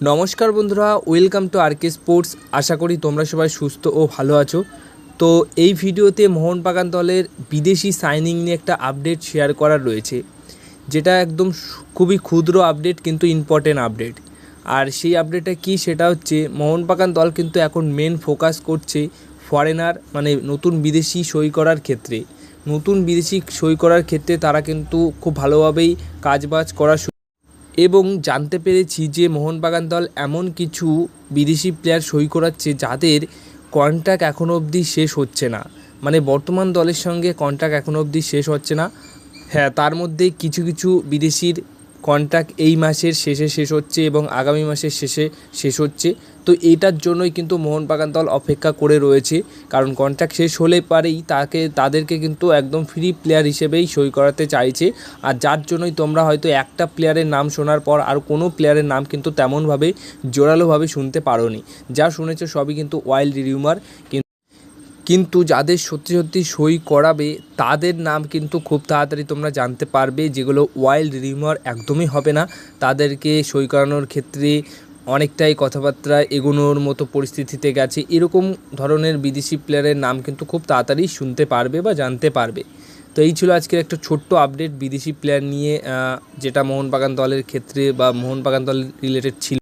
নমস্কার বন্ধুরা welcome to RK sports আশা করি তোমরা সবাই সুস্থ ও ভালো আছো। তো এই ভিডিওতে মোহনবাগান দলের বিদেশি সাইনিং নিয়ে একটা আপডেট শেয়ার করার রয়েছে, যেটা একদম খুবই ক্ষুদ্র আপডেট কিন্তু ইম্পর্টেন্ট আপডেট আর সেই আপডেটটা কি সেটা হচ্ছে, মোহনবাগান দল কিন্তু এখন মেন ফোকাস করছে ফরেনার মানে নতুন বিদেশি সই করার ক্ষেত্রে। নতুন বিদেশি সই করার ক্ষেত্রে তারা কিন্তু খুব ভালোভাবেই কাজবাজ করা এবং জানতে পেরেছি যে মোহনবাগান দল এমন কিছু বিদেশি প্লেয়ার সই করাচ্ছে যাদের কন্ট্রাক্ট এখনও অবধি শেষ হচ্ছে না। মানে বর্তমান দলের সঙ্গে কন্ট্রাক্ট এখনও অবধি শেষ হচ্ছে না। হ্যাঁ তার মধ্যে কিছু কিছু বিদেশির কন্ট্রাক্ট এই মাসের শেষে শেষ হচ্ছে এবং আগামী মাসের শেষে শেষ হচ্ছে। তো এটার জন্যই কিন্তু মোহনবাগান দল অপেক্ষা করে রয়েছে। কারণ কন্ট্রাক্ট শেষ হলে পারেই তাকে, তাদেরকে কিন্তু একদম ফ্রি প্লেয়ার হিসেবেই সই করাতে চাইছে। আর যার জন্যই তোমরা হয়তো একটা প্লেয়ারের নাম শোনার পর আর কোনো প্লেয়ারের নাম কিন্তু তেমনভাবে জোরালোভাবে শুনতে পারোনি। যা শুনেছো সবই কিন্তু ওয়াইল্ড রিউমার কিন্তু যাদের সত্যি সত্যি সই করাবে, তাদের নাম কিন্তু খুব তাড়াতাড়ি তোমরা জানতে পারবে যেগুলো ওয়াইল্ড রিউমার একদমই হবে না। তাদেরকে সই করানোর ক্ষেত্রে অনেকটাই কথাবার্তা এগোনোর মতো পরিস্থিতিতে গেছে। এরকম ধরনের বিদেশি প্লেয়ারের নাম কিন্তু খুব তাড়াতাড়ি শুনতে পারবে বা জানতে পারবে। তো এই ছিল আজকের একটা ছোট্ট আপডেট বিদেশি প্লেয়ার নিয়ে যেটা মোহনবাগান দলের ক্ষেত্রে বা মোহনবাগান দল রিলেটেড ছিল।